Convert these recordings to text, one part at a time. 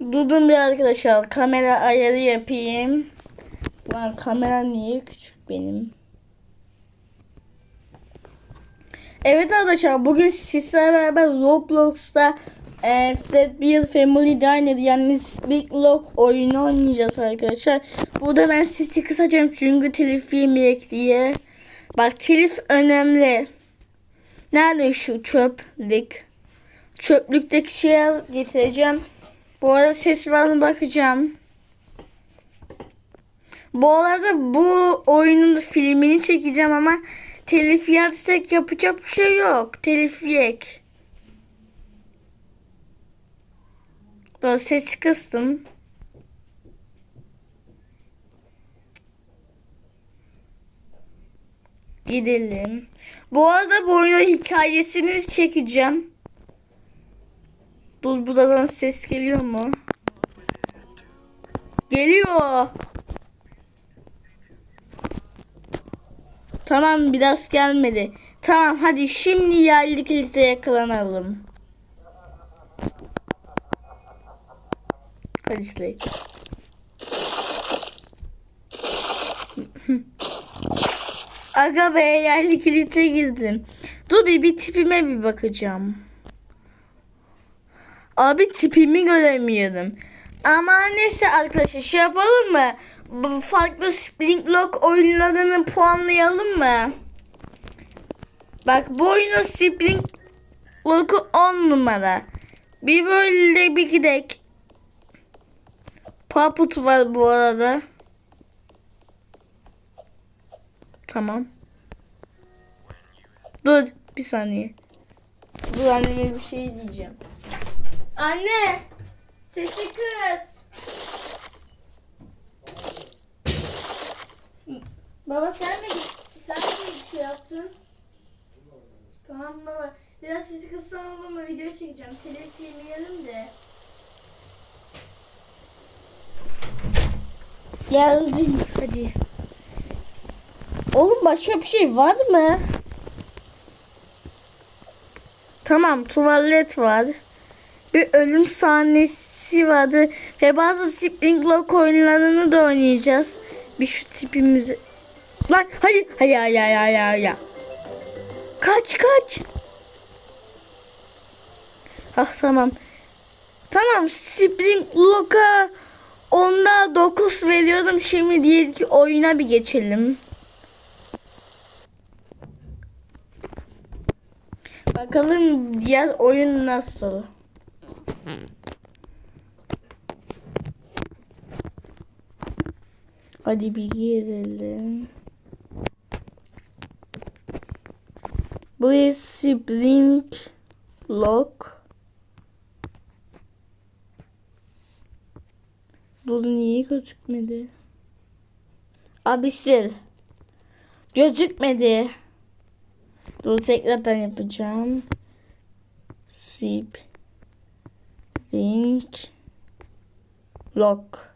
Durdum bir arkadaşlar. Kamera ayarı yapayım. Lan kamera niye küçük benim? Evet arkadaşlar bugün sizlerle beraber Roblox'ta e, Flatbeer Family Diner yani Big Lock oyunu oynayacağız arkadaşlar. Burada ben sesi kısacağım çünkü telif yemeyek diye. Bak telif önemli. Nerede şu çöplük? Çöplükteki şeyi getireceğim. Bu arada ses mı bakacağım. Bu arada bu oyunun filmini çekeceğim ama telif yersek yapacak bir şey yok. Telif yek. Böyle sesi kıstım. Gidelim. Bu arada bu oyunun hikayesini çekeceğim. Dur buradan ses geliyor mu? Geliyor. Tamam biraz gelmedi. Tamam hadi şimdi yerli kilise yakalanalım. Hadi Slake. Aga be yerli kilite girdim. Dur bir, bir tipime bir bakacağım. Abi tipimi göremiyorum. Ama neyse arkadaşlar şey yapalım mı? Bu farklı Spring Lock oyunlarını puanlayalım mı? Bak bu oyunun Spring Lock'u 10 numara. Bir böyle bir gidek. Paput var bu arada. Tamam. Dur bir saniye. Dur anneme bir şey diyeceğim. Anne! Sesi kız. Baba sen mi sen mi bir şey yaptın? Tamam baba. Biraz sesi kıssam ama video çekeceğim. Telif yemeyelim de. Geldim. Hadi. Oğlum başka bir şey var mı? Tamam tuvalet var. Bir ölüm sahnesi vardı. Ve bazı Spring Lock oyunlarını da oynayacağız. Bir şu tipimizi... Lan hayır hayır hayır hayır hayır. Kaç kaç. Ah tamam. Tamam Spring Lock'a onda 9 veriyorum. Şimdi diyelim ki oyuna bir geçelim. Bakalım diğer oyun nasıl? Hadi bir girelim. Bu Spring Lock. Bu niye gözükmedi? Abi sil. Gözükmedi. Dur tekrardan yapacağım. Sip. Link. Lock.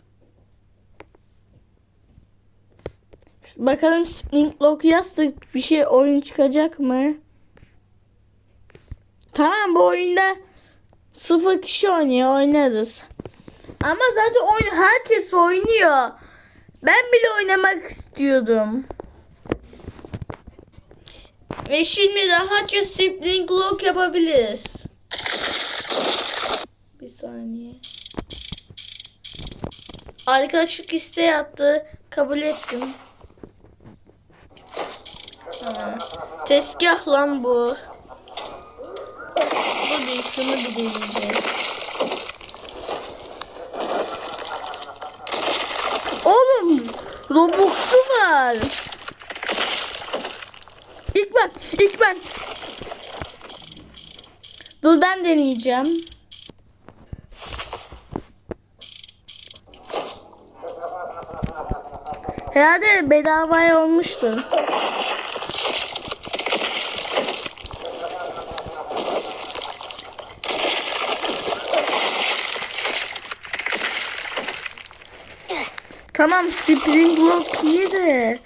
Bakalım Spring Lock yazdık. Bir şey oyun çıkacak mı? Tamam bu oyunda sıfır kişi oynuyor oynarız. Ama zaten oyun herkes oynuyor. Ben bile oynamak istiyordum. Ve şimdi rahatça Spring Lock yapabiliriz. Bir saniye. Arkadaşlık isteği attı. Kabul ettim. Tamam. Tezgah lan bu. Bu değil şunu bir deneyeceğiz. Oğlum Robux'u var. İlk ben, ilk ben. Dur ben deneyeceğim. Herhalde bedavaya olmuştur. Tamam Spring Lock iyi de.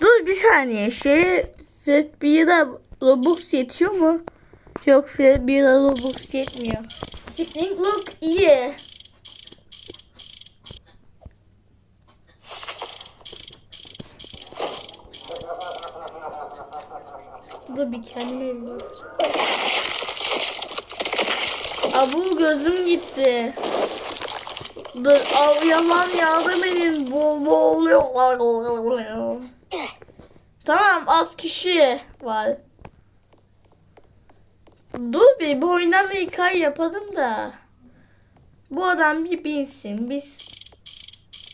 Dur bir saniye. Şey Fred Beer'a Robux yetiyor mu? Yok Fred Beer'a Robux yetmiyor. Spring Lock iyi. Kendime bir bakacağım. Abu gözüm gitti. Dur, av yalan yardım edin. Bo boğuluyor. Tamam az kişi var. Dur bir bu oyundan bir hikaye yapalım da. Bu adam bir binsin. Biz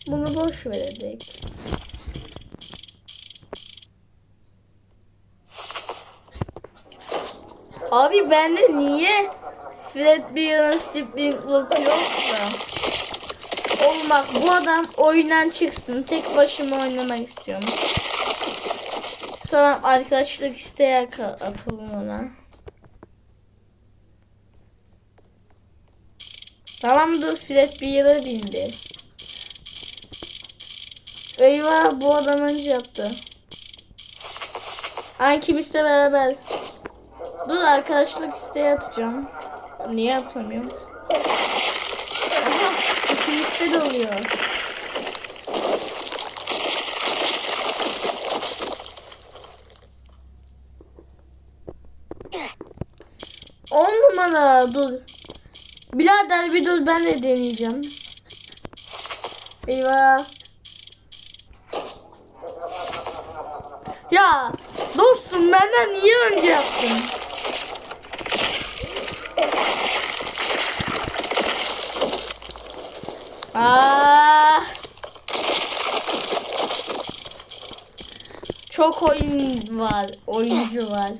bunu boş veredik. Abi bende niye Fred Bear'ın Spring Lock yok da? Olmaz. Bu adam oyundan çıksın. Tek başıma oynamak istiyorum. Tamam arkadaşlık isteğe atalım ona. Tamam dur Fred Bear'a bindi. Eyvah bu adam önce yaptı. Ay kimse beraber. Dur arkadaşlık isteği atacağım. Niye atamıyorum? Aha ikimizde de oluyor. On numara dur. Birader bir dur ben de deneyeceğim. Eyvah. Ya dostum benden niye önce yaptın? Aa. Çok oyun var, oyuncu var.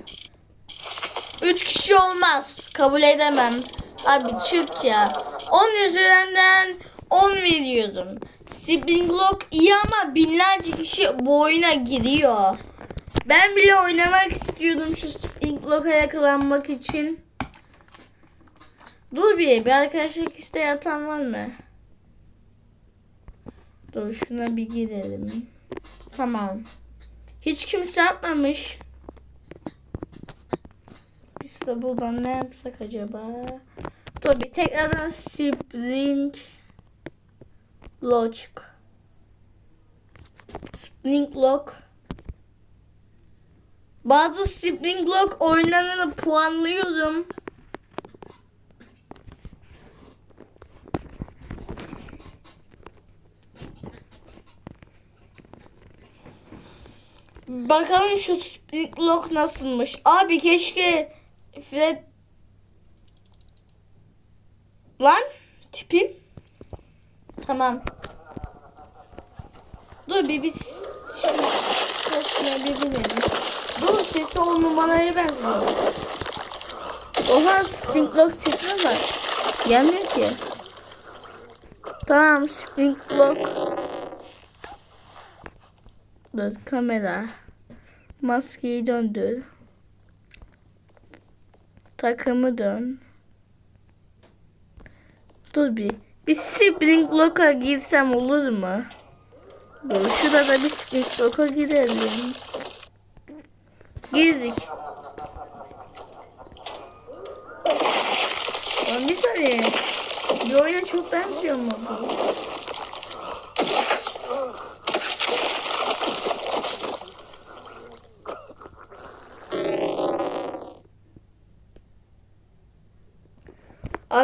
Üç kişi olmaz. Kabul edemem. Abi çık ya. 10 üzerinden 10 veriyordum. Sibling iyi ama binlerce kişi bu oyuna giriyor. Ben bile oynamak istiyordum şu Sibling Lock'a yakalanmak için. Dur bir, bir arkadaşlık isteği atan var mı? Dur şuna bir girelim. Tamam. Hiç kimse atmamış. Biz de buradan ne yapsak acaba? Tabii tekrardan Spring Lock. Spring Lock. Bazı Spring Lock oyunlarını puanlıyorum. Bakalım şu Spring Lock nasılmış. Abi keşke Fred Lan tipim. Tamam. Dur bir biz sesine bir binelim. Dur sesi on numaraya benziyor. Oha Spring Lock sesi var? Gelmiyor ki. Tamam Spring Lock. Dur kamera. Maskeyi döndür. Takımı dön. Dur bir. Bir Spring Lock'a girsem olur mu? Dur şurada bir Spring Lock'a girelim. Girdik. Lan bir saniye. Bir oyuna çok benziyor mu?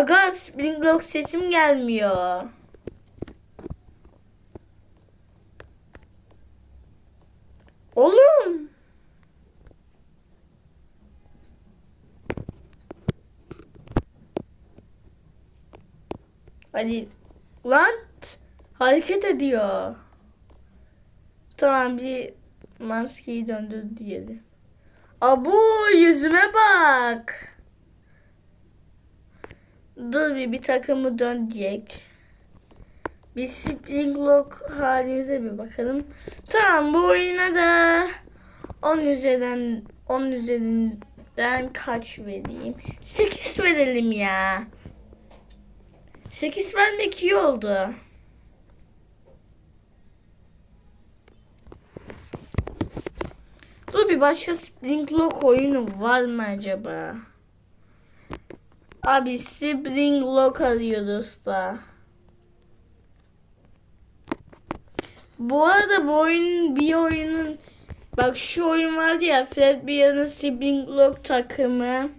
Aga Spring Lock sesim gelmiyor. Oğlum. Hadi lan hareket ediyor. Tamam bir maskeyi döndür diyelim. Abu yüzüme bak. Dur bir bir takımı dönecek. Bir Spring Lock halimize bir bakalım. Tamam bu oyuna da 10 üzerinden 10 üzerinden kaç vereyim? 8 verelim ya. 8 vermek iyi oldu. Dur bir başka Spring Lock oyunu var mı acaba? Abi Spring Lock arıyoruz da. Bu arada bu oyun bir oyunun Bak şu oyun vardı ya Fredbear'ın Sibling Lock takımı.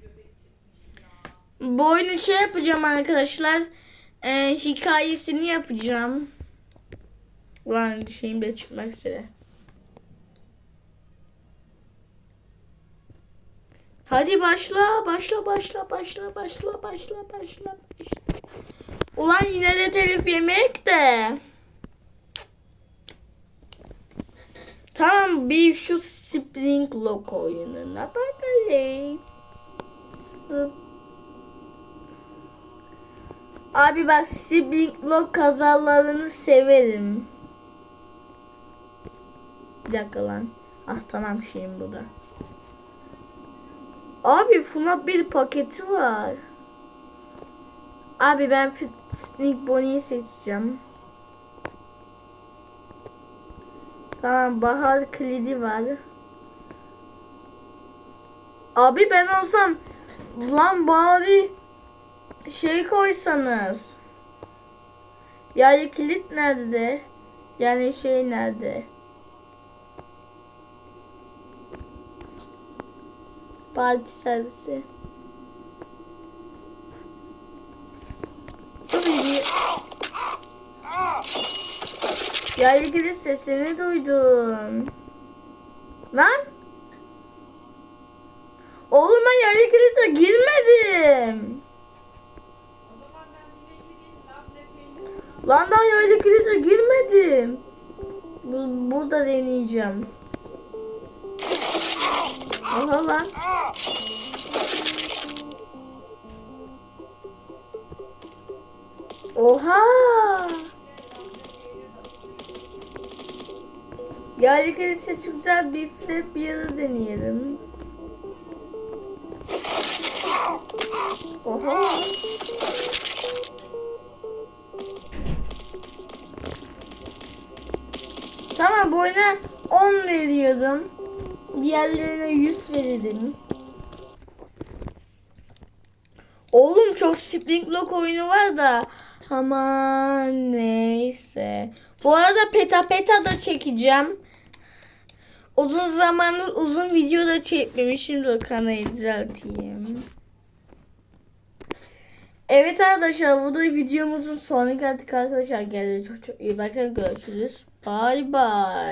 Bu oyunu şey yapacağım arkadaşlar. Ee, hikayesini yapacağım. Ulan şeyim de çıkmak üzere. Hadi başla, başla, başla, başla, başla, başla, başla. Ulan yine de telif yemek de. Tamam bir şu Spring Lock oyununa bakalım. Abi bak Spring Lock kazalarını severim. Bir dakika lan. Ah tamam şeyim burada. Abi FNAF bir paketi var. Abi ben Sneak Bonnie'yi seçeceğim. Tamam bahar kilidi var. Abi ben olsam lan bari şey koysanız. Yani kilit nerede? Yani şey nerede? Parti servisi. Ya ilgili sesini duydum. Lan? Oğlum ben yaylı kilise girmedim. Lan ben yaylı kilise girmedim. Bu, burada deneyeceğim. Aha lan. Oha. Yaylı kilise çok güzel bir flip bir yere deneyelim. Oha. Tamam bu oyuna 10 veriyordum. Diğerlerine 100 verelim. Oğlum çok Spring Lock oyunu var da. Aman neyse. Bu arada Peta Peta da çekeceğim. Uzun zamandır uzun video da çekmemişim. Dur kamerayı düzelteyim. Evet arkadaşlar bu da videomuzun sonuna geldik arkadaşlar. Geldi çok çok iyi bakın görüşürüz. Bye bye.